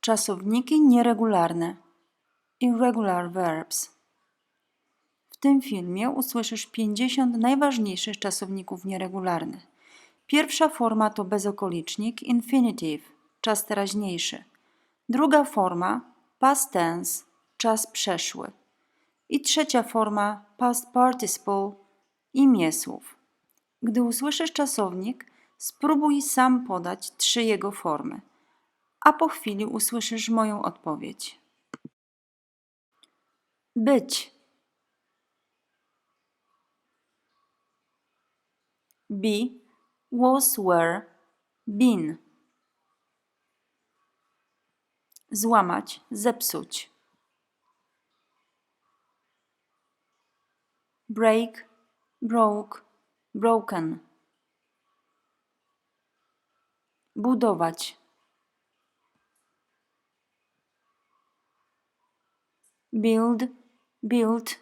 Czasowniki nieregularne. Irregular verbs. W tym filmie usłyszysz 50 najważniejszych czasowników nieregularnych. Pierwsza forma to bezokolicznik infinitive, czas teraźniejszy. Druga forma past tense, czas przeszły. I trzecia forma past participle, imię słów. Gdy usłyszysz czasownik, spróbuj sam podać trzy jego formy, a po chwili usłyszysz moją odpowiedź. Być. Be, was, were, been. Złamać, zepsuć. Break, broke, broken. Budować. Build, built,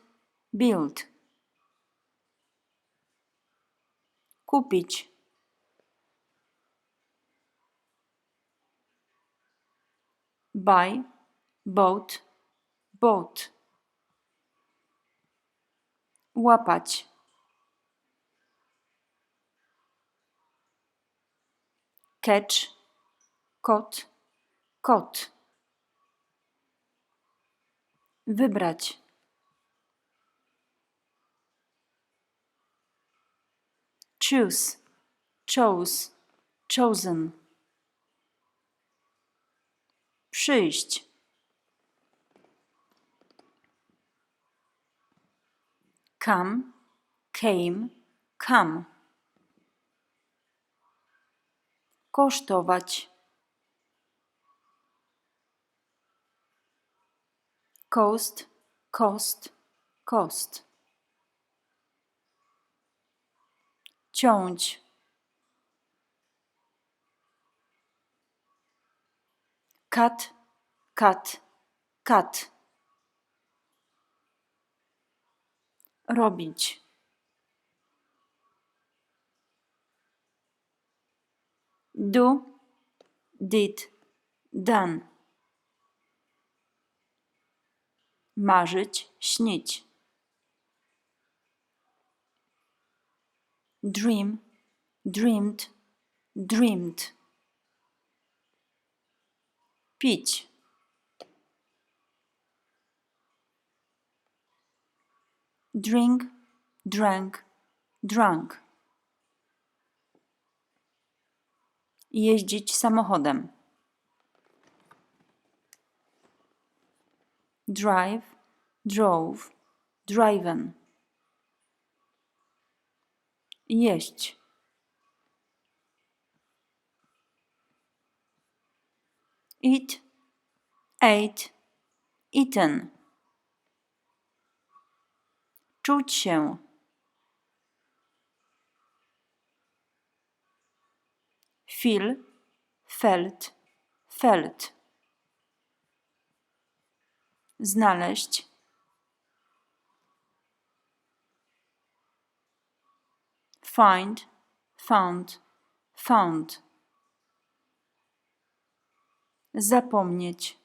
built. Kupić. Buy, bought, bought. Łapać. Catch, kot, kot. Wybrać. Choose, chose, chosen. Przyjść. Come, came, come. Kosztować. Cost, cost, cost. Ciąć. Cut, cut, cut. Robić. Do, did, done. Marzyć, śnić. Dream, dreamed, dreamed. Pić. Drink, drank, drunk. Jeździć samochodem. Drive, drove, driven. Jeść. Eat, ate, eaten. Czuć się. Feel, felt, felt. Znaleźć. Find, found, found. Zapomnieć.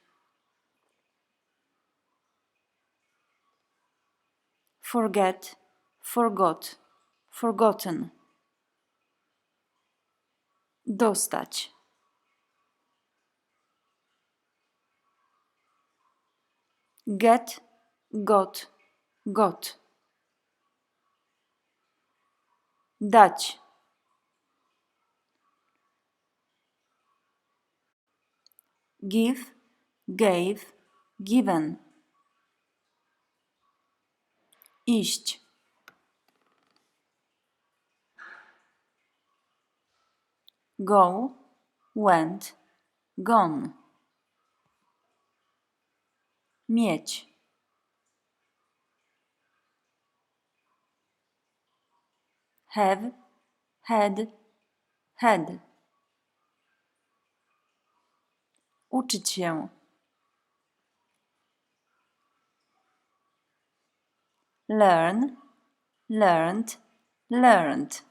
Forget, forgot, forgotten. Dostać. Get, got, got. Dać. Give, gave, given. Iść. Go, went, gone. Mieć. Have, had, had. Uczyć się. Learn, learned, learned.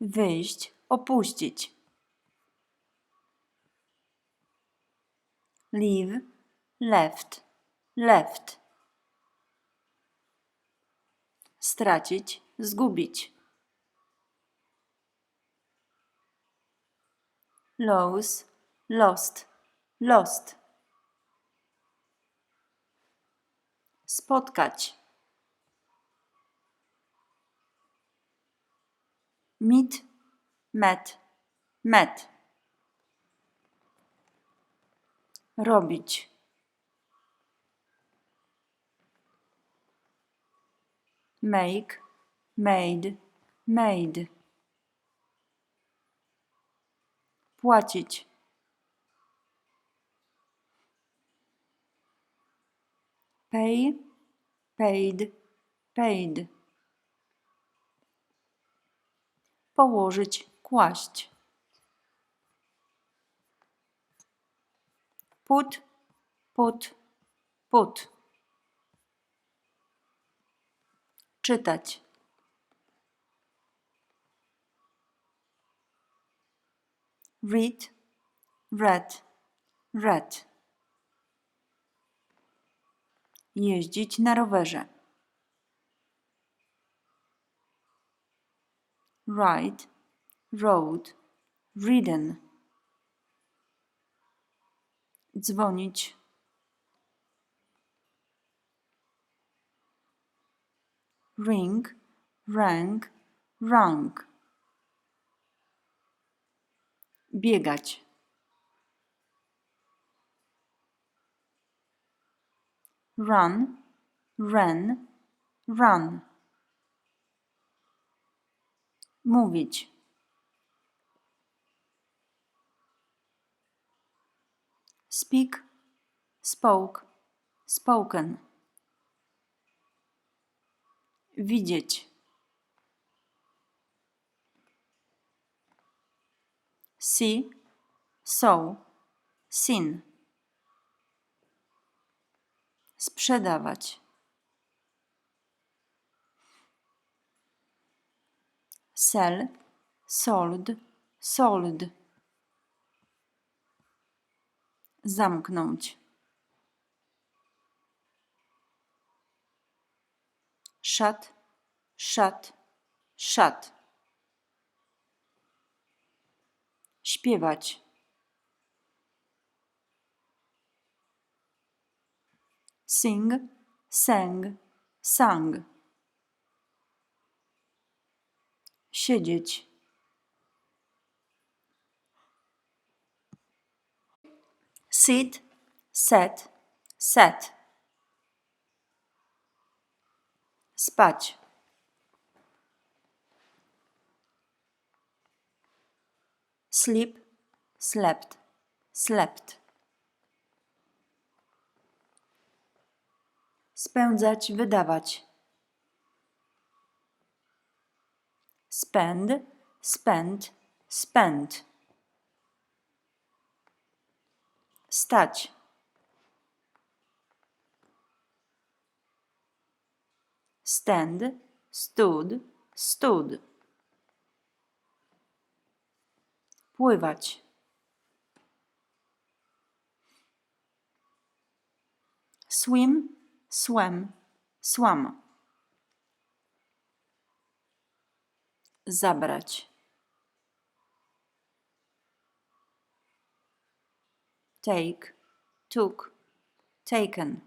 Wyjść, opuścić. Leave, left, left. Stracić, zgubić. Lose, lost, lost. Spotkać. Meet, met, met. Robić. Make, made, made. Płacić. Pay, paid, paid. Położyć, kłaść. Put, put, put. Czytać. Read, read, read. Jeździć na rowerze. Ride, rode, ridden. Dzwonić. Ring, rang, rang. Biegać. Run, ran, run. Mówić. Speak, spoke, spoken. Widzieć. See, saw, seen. Sprzedawać. Sell, sold, sold. Zamknąć. Shut, shut, shut. Śpiewać. Sing, sang, sang. Siedzieć. Sit, set, set. Spać. Sleep, slept, slept. Spędzać, wydawać. Spend, spend, spend. Stać. Stand, stood, stood. Pływać. Swim, swam, swam. Zabrać. Take, took, taken.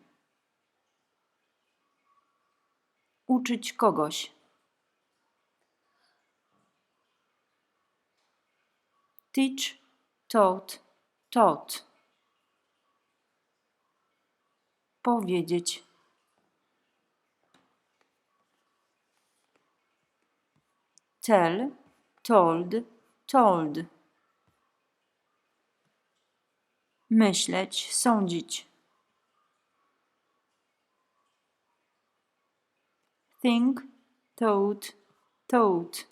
Uczyć kogoś. Teach, taught, taught. Powiedzieć. Tell, told, told. Myśleć, sądzić. Think, thought, thought.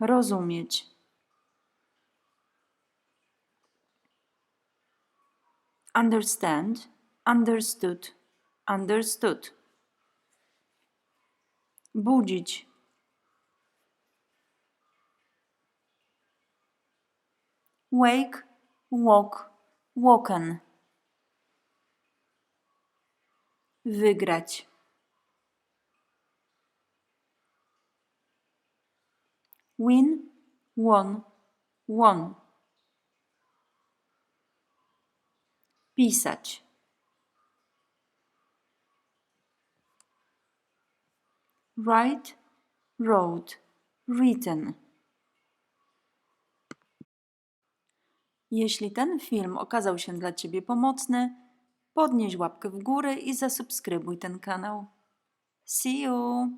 Rozumieć. Understand, understood, understood. Budzić. Wake, walk, walken. Wygrać. Win, won, won. Pisać. Write, wrote, written. Jeśli ten film okazał się dla Ciebie pomocny, podnieś łapkę w górę i zasubskrybuj ten kanał. See you!